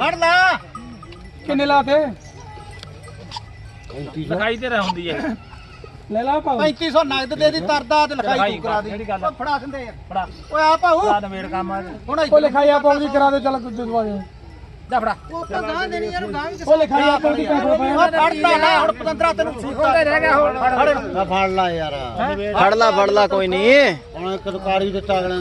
ਫੜ ਲਾ। ਕਿੰਨੇ ਲਾਤੇ? ਲਿਖਾਈ ਤੇ ਰਹਿ ਹੁੰਦੀ ਹੈ ਲੈ ਲਾ ਭਾਉ। 3500 ਨਗਦ ਦੇ ਦੀ ਤਰਦਾ ਤੇ ਲਿਖਾਈ ਤੂੰ ਕਰਾ ਦੇ। ਜਿਹੜੀ ਗੱਲ ਆ। ਉਹ ਫੜਾ ਦਿੰਦੇ ਯਾਰ ਫੜਾ। ਓਏ ਆ ਭਾਊ ਫੜਾ ਨਵੇੜ ਕੰਮ ਆ। ਹੁਣ ਉਹ ਲਿਖਾਈ ਆਪੋ ਦੀ ਕਰਾ ਦੇ ਚੱਲ ਦਵਾ ਦੇ ਜਾ ਫੜਾ। ਉਹ ਆਪਾਂ ਗਾਂ ਦੇਣੀ ਯਾਰ ਗਾਂ ਵੀ ਉਹ ਲਿਖਾਈ ਆਪੋ ਦੀ ਪੈਸੇ ਪਾਏ ਉਹ ਫੜਦਾ ਲੈ ਹੁਣ 15 ਤੈਨੂੰ ਹੁੰਦੇ ਰਹਿ ਗਿਆ ਹੁਣ ਫੜ ਫੜ ਲਾ। ਯਾਰ। ਫੜ ਲਾ ਫੜ ਲਾ ਕੋਈ ਨਹੀਂ। ਹੁਣ ਇੱਕ ਦੁਕਾਰੀ ਦਿੱਤਾ ਅਗਲੇ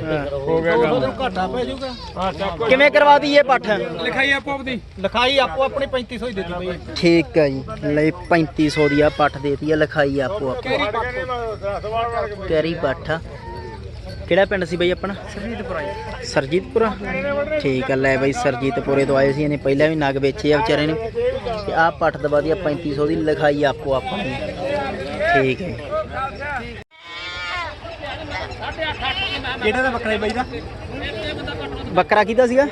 ਨੇ ਹੋ ਗਿਆ ਤੈਨੂੰ ਘਾਟਾ ਪੈ ਜਾਊਗਾ। ਹਾਂ ਚੱਕ ਕਿਵੇਂ ਕਰਵਾ ਦਈਏ ਪੱਠ? ਲਿਖਾਈ ਆਪੋ ਦੀ ਲਿਖਾਈ ਆਪੋ ਆਪਣੀ 3500 ਹੀ ਦਿੱਤੀ ਪਈ ਹੈ। ਠੀਕ ਹੈ ਜੀ। ਲਈ 3500 ਦੀ ਆ ਪੱਠ ਦੇਤੀ ਆ ਲਿਖਾਈ ਆਪੋ ਆਪੋ। ਕੈਰੀ ਪੱਠ? ਆ। ਕਿਹੜਾ ਪਿੰਡ ਸੀ ਬਈ ਆਪਣਾ? ਸਰਜੀਤਪੁਰਾ ਸਰਜੀਤਪੁਰਾ। ਠੀਕ ਆ ਲੈ ਬਈ ਸਰਜੀਤਪੁਰੇ ਤੋਂ ਆਏ ਸੀ ਇਹਨੇ ਪਹਿਲਾਂ ਵੀ ਨਗ ਵੇਚੇ ਆ ਵਿਚਾਰੇ ਨੇ। ਤੇ ਆ ਪੱਠ ਦਵਾ ਦੀ ਆ 3500 ਦੀ ਲਿਖਾਈ ਆਪੋ ਆਪਣੀ। ਠੀਕ ਹੈ। ਕਿਹੜਾ ਦਾ ਬੱਕਰਾ ਬਾਈ ਦਾ? ਬੱਕਰਾ ਕਿਹਦਾ ਸੀਗਾ?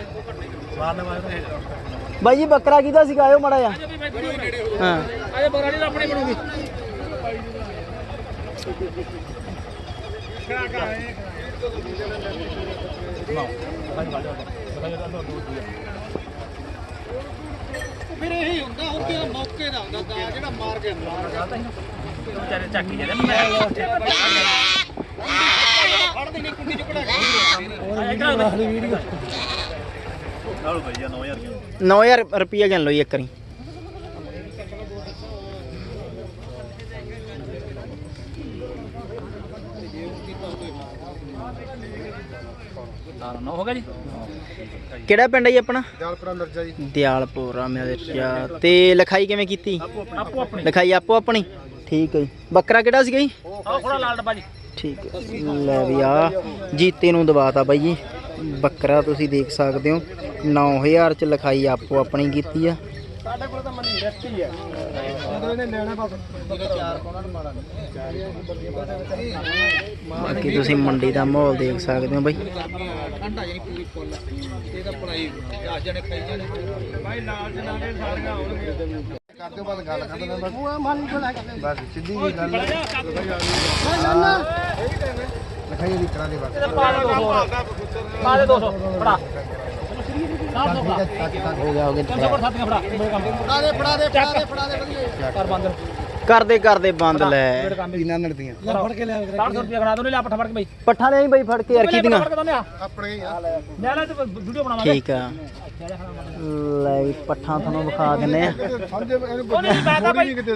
ਬਾਈ ਜੀ ਬੱਕਰਾ ਕਿਹਦਾ ਸੀਗਾ? ਆਇਓ ਮੜਾ ਜਾ ਹਾਂ। ਬੱਕਰਾ ਦੀ ਆਪਣੀ ਬਣੂਗੀ। ਫਿਰ ਇਹੀ ਹੁੰਦਾ ਉਹਦੇ ਮੌਕੇ ਦਾ ਹੁੰਦਾ ਦਾ ਜਿਹੜਾ ਮਾਰ ਕੇ ਅੰਦਰ ਵਿਚਾਰੇ ਚੱਕੀ ਜਾਂਦੇ ਮੈਂ ਫੜ ਦੇਣੀ ਕੁੰਡੀ ਚ ਕਢਾ ਕੇ 9000 ਰੁਪਿਆ ਗਿਣ ਲਓ ਜੀ ਇੱਕ ਵਾਰੀ। ਹੋ ਗਿਆ ਜੀ? ਕਿਹੜਾ ਪਿੰਡ ਹੈ ਜੀ ਆਪਣਾ? ਜਲਪੁਰਾ ਮਿਰਜ਼ਾ ਜੀ। ਦਿਆਲਪੁਰਾ ਮਿਰਜ਼ਾ। ਤੇ ਲਿਖਾਈ ਕਿਵੇਂ ਕੀਤੀ? ਆਪੋ ਆਪਣੀ। ਲਿਖਾਈ ਆਪੋ ਆਪਣੀ? ਠੀਕ ਹੈ ਜੀ। ਬੱਕਰਾ ਕਿਹੜਾ ਸੀਗਾ ਜੀ? ਆਹ ਖੋੜਾ ਲਾਲ ਡੱਬਾ ਜੀ ਠੀਕ ਹੈ। ਲੈ ਵੀ ਆ। ਜੀਤੇ ਨੂੰ ਦਵਾਤਾ ਬਾਈ ਜੀ। ਬੱਕਰਾ ਤੁਸੀਂ ਦੇਖ ਸਕਦੇ ਹੋ। 9000 ਚ ਲਿਖਾਈ ਆਪੋ ਆਪਣੀ ਕੀਤੀ ਆ। ਸਾਡੇ ਕੋਲ ਤਾਂ ਮੰਡੀ ਰੈਸਟੀ ਹੈ। ਜਦੋਂ ਇਹਨੇ ਲੈਣਾ ਬਸ। ਬਾਕੀ ਤੁਸੀਂ ਮੰਡੀ ਦਾ ਮਾਹੌਲ ਦੇਖ ਸਕਦੇ ਹੋ ਬਾਈ। ਠੰਡਾ ਜਾਨੀ ਪੂਰੀ ਫੁੱਲ ਇਹਦਾ ਪੜਾਈ ਆ ਜਾਣੇ ਖਾਈ ਜਾਣੇ। ਭਾਈ ਲਾਲ ਜਨਾਲੇ ਸਾਰੀਆਂ ਆਉਣਗੀਆਂ। ਕਰਦੇ ਬਾਅਦ ਗੱਲ ਕਰ ਦਿੰਦਾ ਬਸ ਬਸ ਸਿੱਧੀ ਜੀ ਗੱਲ ਲਿਖਾਈ ਦੀ ਕਰਾ ਦੇ ਬਸ ਪਾ ਦੇ 200 ਪਾ ਦੇ 200 ਫੜਾ। ਹੋ ਗਿਆ ਹੋ ਗਿਆ ਪਰ ਸਾਥੀਆਂ ਫੜਾ ਮੇਰੇ ਕੰਮ ਫੜਾ ਦੇ ਫੜਾ ਦੇ ਫੜਾ ਦੇ ਫੜਾ ਦੇ ਵਧੀਆ ਕਰ ਬੰਦ ਕਰਦੇ ਕਰਦੇ ਬੰਦ ਲੈ। ਇਹਨਾਂ ਨੜਦੀਆਂ ਫੜ ਕੇ ਲਿਆ 60 ਰੁਪਏ ਖੜਾ ਦੋ ਲੈ ਪੱਠਾ ਫੜ ਕੇ ਬਈ ਪੱਠਾ ਨਹੀਂ ਬਾਈ ਫੜ ਕੇ ਯਾਰ ਕੇ ਦੋਨੇ ਆ ਆਪਣੇ ਲੈ ਲੈ ਤੇ ਵੀਡੀਓ ਬਣਾਵਾਂਗੇ ਠੀਕ ਆ। ਲੈ ਪੱਠਾ ਤੁਹਾਨੂੰ ਵਿਖਾ ਦਿੰਨੇ ਆ।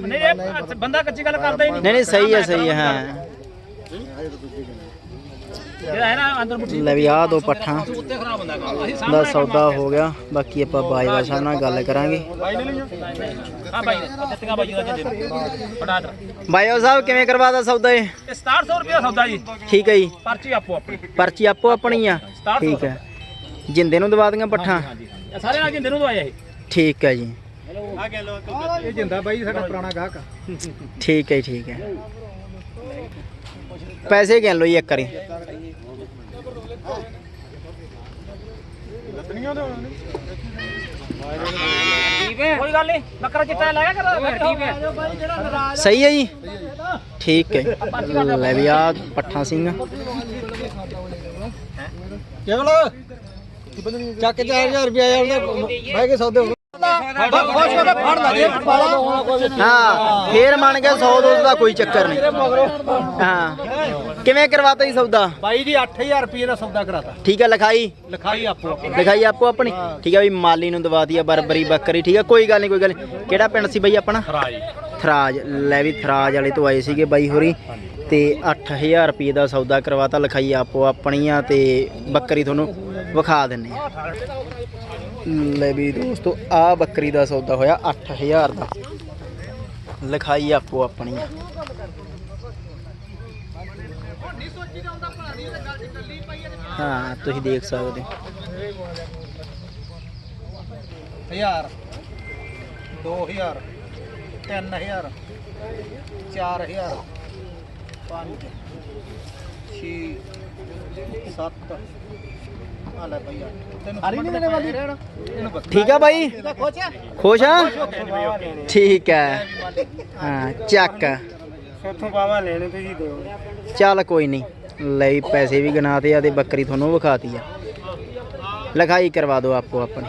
ਨਹੀਂ ਬੰਦਾ ਕੱਚੀ ਗੱਲ ਕਰਦਾ ਹੀ ਨਹੀਂ। ਨਹੀਂ ਨਹੀਂ ਸਹੀ ਹੈ ਸਹੀ ਹੈ ਹਾਂ ਜਿਹੜਾ ਹੈ ਨਾ ਅੰਦਰ ਮੁੱਠੀ ਲੈ ਵੀ ਆ ਦੋ ਪੱਠਾ। ਦਾ ਸੌਦਾ ਹੋ ਗਿਆ ਬਾਕੀ ਆਪਾਂ ਬਾਜਵਾ ਸਾਹਿਬ ਨਾਲ ਗੱਲ ਕਰਾਂਗੇ। ਬਾਜਵਾ ਸਾਹਿਬ ਕਿਵੇਂ ਕਰਵਾਦਾ ਸੌਦਾ ਇਹ? ਇਹ 6700 ਰੁਪਏ ਸੌਦਾ ਜੀ। ਠੀਕ ਹੈ ਜੀ। ਪਰਚੀ ਆਪੋ ਆਪਣੀ। ਪਰਚੀ ਆਪੋ ਆਪਣੀ ਆ? ਠੀਕ ਹੈ। ਜਿੰਦੇ ਨੂੰ ਦਵਾ ਦੀਆਂ ਪੱਠਾ? ਸਾਰੇ ਨਾਲ ਜਿੰਦੇ ਨੂੰ ਦਵਾਇਆ ਇਹ। ਠੀਕ ਹੈ ਜੀ। ਇਹ ਜਿੰਦਾ ਬਾਈ ਸਾਡਾ ਪੁਰਾਣਾ ਗਾਹਕ ਆ। ਠੀਕ ਹੈ ਜੀ, ਠੀਕ ਹੈ। ਪੈਸੇ ਗਿਣ ਲਓ ਜੀ ਇੱਕ ਵਾਰੀ? ਕੋਈ ਗੱਲ ਨਹੀਂ ਬੱਕਰਾ ਚਿੱਟਾ ਲੈ ਗਿਆ ਕਰ। ਠੀਕ ਹੈ ਸਹੀ ਹੈ ਜੀ। ਠੀਕ ਹੈ ਲੈ ਵੀ ਆ ਪੱਠਾ ਸਿੰਘ। ਕੇਵਲ ਚੱਕ 4000 ਰੁਪਏ ਯਾਰ ਬਹਿ ਕੇ ਸੌਦੇ ਹਾਂ ਫੇਰ ਮੰਨ ਗਿਆ 100 200 ਦਾ ਕੋਈ ਚੱਕਰ ਨਹੀਂ। ਹਾਂ। ਕਿਵੇਂ ਕਰਵਾਤਾ ਜੀ ਸੌਦਾ? ਬਾਈ ਜੀ 8000 ਰੁਪਏ ਦਾ ਸੌਦਾ ਕਰਾਤਾ। ਠੀਕ ਹੈ ਲਿਖਾਈ? ਲਿਖਾਈ ਆਪੋ ਲਿਖਾਈ ਆਪੋ ਆਪਣੀ? ਠੀਕ ਹੈ ਵੀ ਮਾਲੀ ਨੂੰ ਦਵਾਤੀ ਆ ਬਰਬਰੀ ਬੱਕਰੀ ਠੀਕ ਹੈ ਕੋਈ ਗੱਲ ਨਹੀਂ ਕੋਈ ਗੱਲ ਨੀ। ਕਿਹੜਾ ਪਿੰਡ ਸੀ ਬਈ ਆਪਣਾ? ਖਰਾਜ ਥਰਾਜ। ਲੈ ਵੀ ਥਰਾਜ ਵਾਲੇ ਤੋਂ ਆਏ ਸੀਗੇ ਬਾਈ ਹੋਰੀ। ਤੇ 8000 ਰੁਪਏ ਦਾ ਸੌਦਾ ਕਰਵਾਤਾ ਲਿਖਾਈ ਆਪੋ ਆਪਣੀਆਂ ਤੇ ਬੱਕਰੀ ਤੁਹਾਨੂੰ ਵਿਖਾ ਦਿੰਨੇ ਆ। ਲੈ ਵੀ ਦੋਸਤੋ ਆ ਬੱਕਰੀ ਦਾ ਸੌਦਾ ਹੋਇਆ 8000 ਦਾ। ਲਿਖਾਈ ਆਪੋ ਆਪਣੀਆਂ ਹਾਂ ਤੁਸੀਂ ਦੇਖ ਸਕਦੇ ਹੋ। ਹਜ਼ਾਰ 2000 3000 4000 5 6 7 ਆ ਲੈ ਭਈਆ ਤੈਨੂੰ ਹਰੀ ਨਹੀਂ ਦੇਣੇ ਵਾਲੀ ਇਹਨੂੰ ਬੱਕਰਾ ਠੀਕ ਆ ਬਾਈ ਇਹਦਾ ਖੋਚ ਖੁਸ਼ ਆ ਠੀਕ ਹੈ ਹਾਂ ਚੱਕ ਸੋਥੋਂ ਬਾਵਾ ਲੈਣੇ ਤੁਸੀਂ ਦਿਓ। ਚੱਲ ਕੋਈ ਨਹੀਂ, ਲਈ ਪੈਸੇ ਵੀ ਗਨਾਤੇ ਆ ਤੇ ਬੱਕਰੀ ਤੁਹਾਨੂੰ ਵਿਖਾਤੀ ਆ। ਲਿਖਾਈ ਕਰਵਾ ਦਿਓ ਆਪੋ ਆਪਣੀ